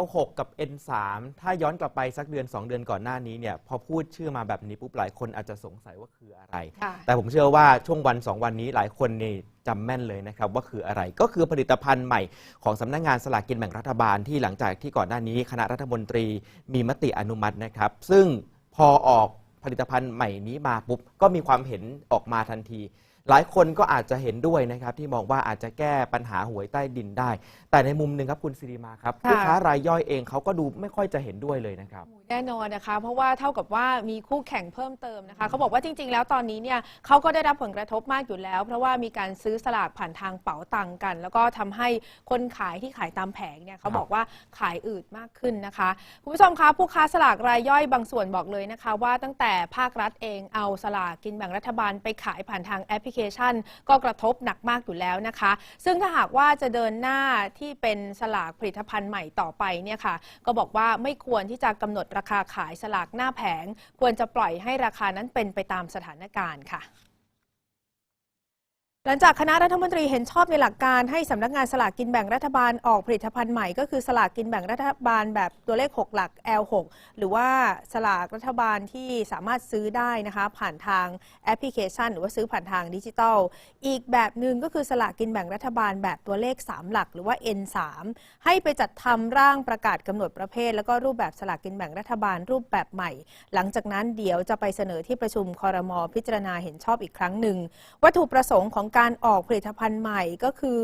L6 กับ N3 ถ้าย้อนกลับไปสักเดือน 2 เดือนก่อนหน้านี้เนี่ยพอพูดชื่อมาแบบนี้ปุ๊บหลายคนอาจจะสงสัยว่าคืออะไร ค่ะ แต่ผมเชื่อว่าช่วงวัน 2 วันนี้หลายคนนี่จำแม่นเลยนะครับว่าคืออะไรก็คือผลิตภัณฑ์ใหม่ของสำนักงานสลากกินแบ่งรัฐบาลที่หลังจากที่ก่อนหน้านี้ คณะรัฐมนตรีมีมติอนุมัตินะครับ ซึ่งพอออกผลิตภัณฑ์ใหม่นี้มาปุ๊บก็มีความเห็นออกมาทันที หลายคนก็อาจจะเห็นด้วยนะครับที่มองว่าอาจจะแก้ปัญหาหวยใต้ดินได้ แต่ในมุมหนึ่งครับคุณสิริมาครับค่ะผู้ค้ารายย่อยเองเขาก็ดูไม่ค่อยจะเห็นด้วยเลยนะครับ แน่นอนนะคะ เพราะว่าเท่ากับว่ามีคู่แข่งเพิ่มเติมนะคะเขาบอกว่าจริง ๆ แล้วตอนนี้เนี่ยเขาก็ได้รับผลกระทบมากอยู่แล้ว เพราะว่ามีการซื้อสลากผ่านทางเป๋าตังกัน แล้วก็ทำให้คนขายที่ขายตามแผงเนี่ยเขาบอกว่าขายอืดมากขึ้นนะคะคุณผู้ชมคะผู้ค้าสลากรายย่อยบางส่วนบอกเลยนะคะ ว่าตั้งแต่ภาครัฐเองเอาสลากกินแบ่งรัฐบาลไปขายผ่านทางแอปพลิเคชัน ก็กระทบหนักมากอยู่แล้วนะคะ ซึ่งถ้าหากว่าจะเดินหน้าที่เป็นสลากผลิตภัณฑ์ใหม่ต่อไปเนี่ยค่ะก็บอกว่าไม่ควรที่จะกำหนดราคาขายสลากหน้าแผง ควรจะปล่อยให้ราคานั้นเป็นไปตามสถานการณ์ค่ะ หลังจากคณะรัฐมนตรีเห็นชอบในหลักการให้สำนักงานสลากกินแบ่งรัฐบาลออกผลิตภัณฑ์ใหม่ ก็คือสลากกินแบ่งรัฐบาลแบบตัวเลข 6 หลัก L6 หรือว่าสลากรัฐบาลที่สามารถซื้อได้นะคะ ผ่านทางแอปพลิเคชัน หรือว่าซื้อผ่านทางดิจิทัลอีกแบบหนึ่งก็คือสลากกินแบ่งรัฐบาลแบบตัวเลข 3 หลัก หรือว่า N3 ให้ไปจัดทำร่างประกาศกำหนดประเภท แล้วก็รูปแบบสลากกินแบ่งรัฐบาลรูปแบบใหม่ หลังจากนั้นเดี๋ยวจะไปเสนอที่ประชุมคอรมอพิจารณาเห็นชอบอีกครั้งหนึ่งวัตถุประสงค์ของการออกผลิตภัณฑ์ใหม่ก็คือ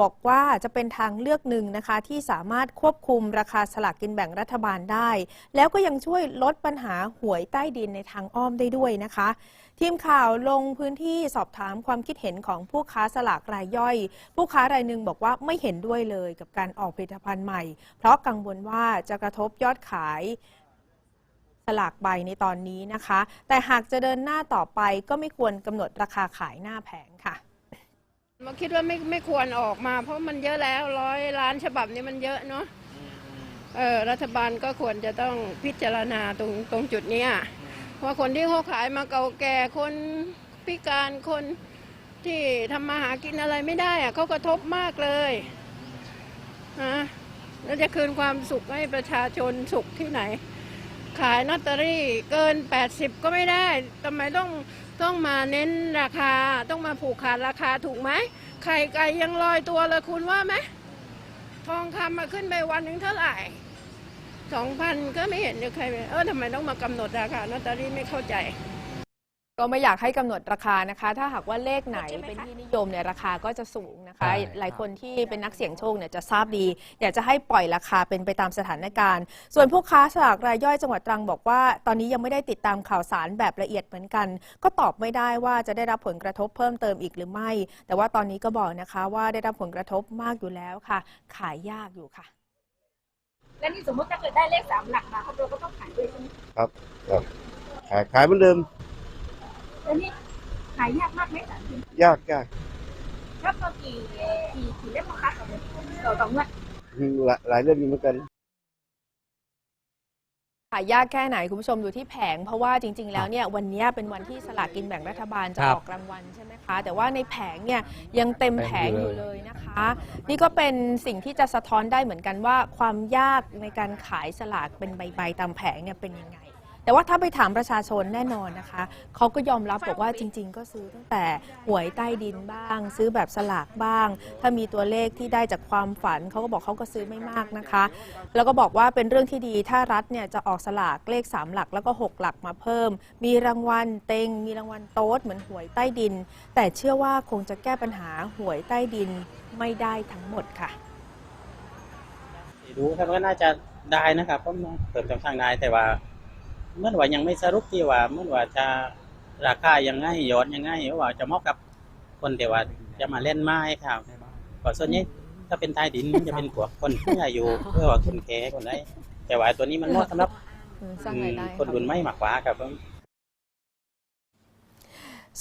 บอกว่าจะเป็นทางเลือกหนึ่งนะคะที่สามารถควบคุมราคาสลากกินแบ่งรัฐบาลได้ แล้วก็ยังช่วยลดปัญหาหวยใต้ดินในทางอ้อมได้ด้วยนะคะ ทีมข่าวลงพื้นที่สอบถามความคิดเห็นของผู้ค้าสลากรายย่อย ผู้ค้ารายหนึ่งบอกว่าไม่เห็นด้วยเลยกับการออกผลิตภัณฑ์ใหม่ เพราะกังวลว่าจะกระทบยอดขายสลากใบในตอนนี้นะคะ แต่หากจะเดินหน้าต่อไปก็ไม่ควรกำหนดราคาขายหน้าแผงค่ะ มาคิดว่าไม่ไม่ควรออกมา เพราะมันเยอะแล้วร้อยล้านฉบับนี้มันเยอะเนาะเออรัฐบาลก็ควรจะต้องพิจารณาตรงตรงจุดเนี้ยว่าคนที่เขาขายมาเก่าแก่คนพิการคนที่ทำมาหากินอะไรไม่ได้อะเขากระทบมากเลยฮะแล้วจะคืนความสุขให้ประชาชนสุขที่ไหน ขายลอตเตอรี่เกิน 80 ก็ไม่ได้ทำไมต้อง ต้องมาเน้นราคาต้องมาผูกขาดราคาถูกไหมไข่ไก่ยังลอยตัวเลยคุณว่าไหมทองคำมาขึ้นไปวันหนึ่งเท่าไหร่สองพันก็ไม่เห็นจะใครไปเออทำไมต้องมากำหนดราคาลอตเตอรี่ไม่เข้าใจ ก็ไม่อยากให้กำหนดราคานะคะ ถ้าหากว่าเลขไหนเป็นที่นิยมเนี่ยราคาก็จะสูงนะคะใช่หลายคนที่เป็นนักเสี่ยงโชคเนี่ยจะทราบดี อยากจะให้ปล่อยราคาเป็นไปตามสถานการณ์ ส่วนผู้ค้าสลากรายย่อยจังหวัดตรังบอกว่า ตอนนี้ยังไม่ได้ติดตามข่าวสารแบบละเอียดเหมือนกัน ก็ตอบไม่ได้ว่าจะได้รับผลกระทบเพิ่มเติมอีกหรือไม่ แต่ว่าตอนนี้ก็บอกนะคะว่าได้รับผลกระทบมากอยู่แล้วค่ะ ขายยากอยู่ค่ะ แล้วนี่สมมติถ้าเกิดได้เลขสามหลักมาเขาเราก็ต้องขายด้วยใช่ไหมขายขายเหมือนเดิม แล้วนี่ขายยากมากไหมสามสิบยากยากแล้วก็กี่กี่กี่เล่มคะต่อเดือนต่อต่องวดหลายหลายเรื่องอยู่เหมือนกัน ขายยากแค่ไหนคุณผู้ชมดูที่แผง เพราะว่าจริง ๆ แล้วเนี่ยวันนี้เป็นวันที่สลากกินแบ่งรัฐบาลจะครับ ออกรางวัลใช่ไหมคะ แต่ว่าในแผงเนี่ยยังเต็มแผงอยู่เลยนะคะ นี่ก็เป็นสิ่งที่จะสะท้อนได้เหมือนกันว่า ความยากในการขายสลากเป็นใบๆตามแผงเนี่ยเป็นยังไง แต่ว่าถ้าไปถามประชาชนแน่นอนนะคะ เขาก็ยอมรับบอกว่าจริง ๆ ก็ซื้อตั้งแต่หวยใต้ดินบ้าง ซื้อแบบสลากบ้าง ถ้ามีตัวเลขที่ได้จากความฝัน เขาก็บอกเขาก็ซื้อไม่มากนะคะ แล้วก็บอกว่าเป็นเรื่องที่ดีถ้ารัฐเนี่ยจะออกสลากเลข 3 หลักแล้วก็ 6 หลักมาเพิ่ม มีรางวัลเต็ง มีรางวัลโต๊ดเหมือนหวยใต้ดิน แต่เชื่อว่าคงจะแก้ปัญหาหวยใต้ดินไม่ได้ทั้งหมดค่ะดูครับว่าน่าจะได้นะครับเพราะมันเติมจำช่างได้แต่ว่า เมื่อว่ายังไม่สรุปที่ว่าเมื่อว่าจะราคายังไงยอดยังไงว่าจะเหมาะกับคนแต่ว่าจะมาเล่นไม้ครับก็ส่วนใหญ่ถ้าเป็นใต้ดินจะเป็นพวกคนผู้อายุเพื่อว่าคนแก่คนใดแต่ว่าตัวนี้มันเหมาะสำหรับสร้างรายได้คนรุ่นใหม่มากกว่าครับผม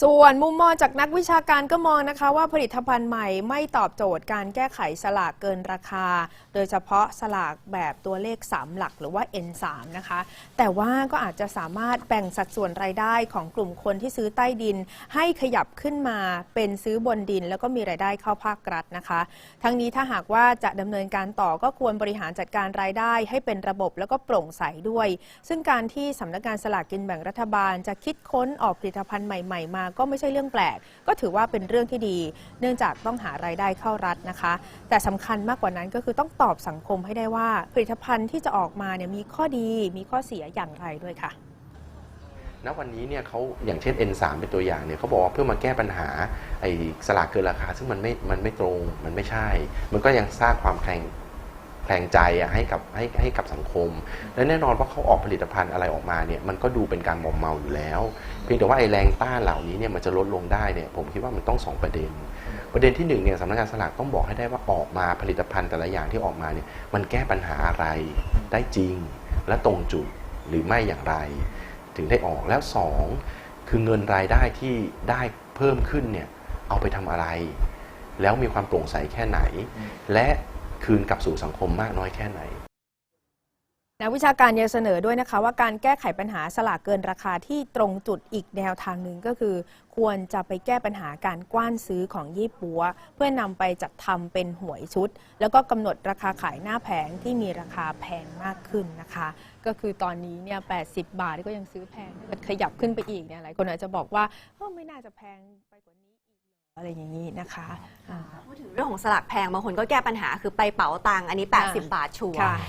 ส่วนมุมมองจากนักวิชาการก็มองนะคะ ว่าผลิตภัณฑ์ใหม่ไม่ตอบโจทย์การแก้ไขสลากเกินราคา โดยเฉพาะสลากแบบตัวเลข 3 หลักหรือว่า N3 นะคะ แต่ว่าก็อาจจะสามารถแบ่งสัดส่วนรายได้ของกลุ่มคนที่ซื้อใต้ดิน ให้ขยับขึ้นมาเป็นซื้อบนดิน แล้วก็มีรายได้เข้าภาครัฐนะคะ ทั้งนี้ถ้าหากว่าจะดำเนินการต่อก็ควรบริหารจัดการรายได้ ให้เป็นระบบแล้วก็โปร่งใสด้วย ซึ่งการที่สำนักงานสลากกินแบ่งรัฐบาล จะคิดค้นออกผลิตภัณฑ์ใหม่ๆมาก็ไม่ใช่เรื่องแปลก ก็ถือว่าเป็นเรื่องที่ดี เนื่องจากต้องหารายได้เข้ารัฐนะคะ แต่สำคัญมากกว่านั้นก็คือต้องตอบสังคมให้ได้ว่า ผลิตภัณฑ์ที่จะออกมาเนี่ยมีข้อดีมีข้อเสียอย่างไรด้วยค่ะณวันนี้เนี่ยเขาอย่างเช่น N3 เป็นตัวอย่างเนี่ยเขาบอกว่าเพื่อมาแก้ปัญหาไอ้สลากเกินราคา ซึ่งมันไม่มันไม่ตรงมันไม่ใช่ มันก็ยังสร้างความแข่ง แข่งใจอะให้กับให้ให้กับสังคม และแน่นอนว่าเขาออกผลิตภัณฑ์อะไรออกมาเนี่ยมันก็ดูเป็นการมอมเมาอยู่แล้ว เพียงแต่ว่าไอ้แรงต้านเหล่านี้เนี่ยมันจะลดลงได้เนี่ยผมคิดว่ามันต้องสองประเด็น ประเด็นที่หนึ่งเนี่ยสำนักงานสลากต้องบอกให้ได้ว่าออกมาผลิตภัณฑ์แต่ละอย่างที่ออกมาเนี่ยมันแก้ปัญหาอะไรได้จริงและตรงจุดหรือไม่อย่างไร ถึงได้ออกแล้วสองคือเงินรายได้ที่ได้เพิ่มขึ้นเนี่ยเอาไปทำอะไร แล้วมีความโปร่งใสแค่ไหน และ คืนกลับสู่สังคมมากน้อยแค่ไหนนักวิชาการยังเสนอด้วยนะคะ ว่าการแก้ไขปัญหาสลากเกินราคาที่ตรงจุดอีกแนวทางหนึ่งก็คือ ควรจะไปแก้ปัญหาการกว้านซื้อของยี่ปัว เพื่อนำไปจัดทำเป็นหวยชุด แล้วก็กำหนดราคาขายหน้าแผงที่มีราคาแพงมากขึ้นนะคะ ก็คือตอนนี้เนี่ย80บาทก็ยังซื้อแพงมันขยับขึ้นไปอีกเนี่ยหลายคนอาจจะบอกว่าไม่น่าจะแพงไปกว่านี้ อีกเหรออะไรอย่างนี้นะคะอ่าพูดถึงเรื่องของสลากแพงบางคนก็แก้ปัญหาคือไปเป๋าตังค์อันนี้ค่ะ80 บาทชัวร์ค่ะ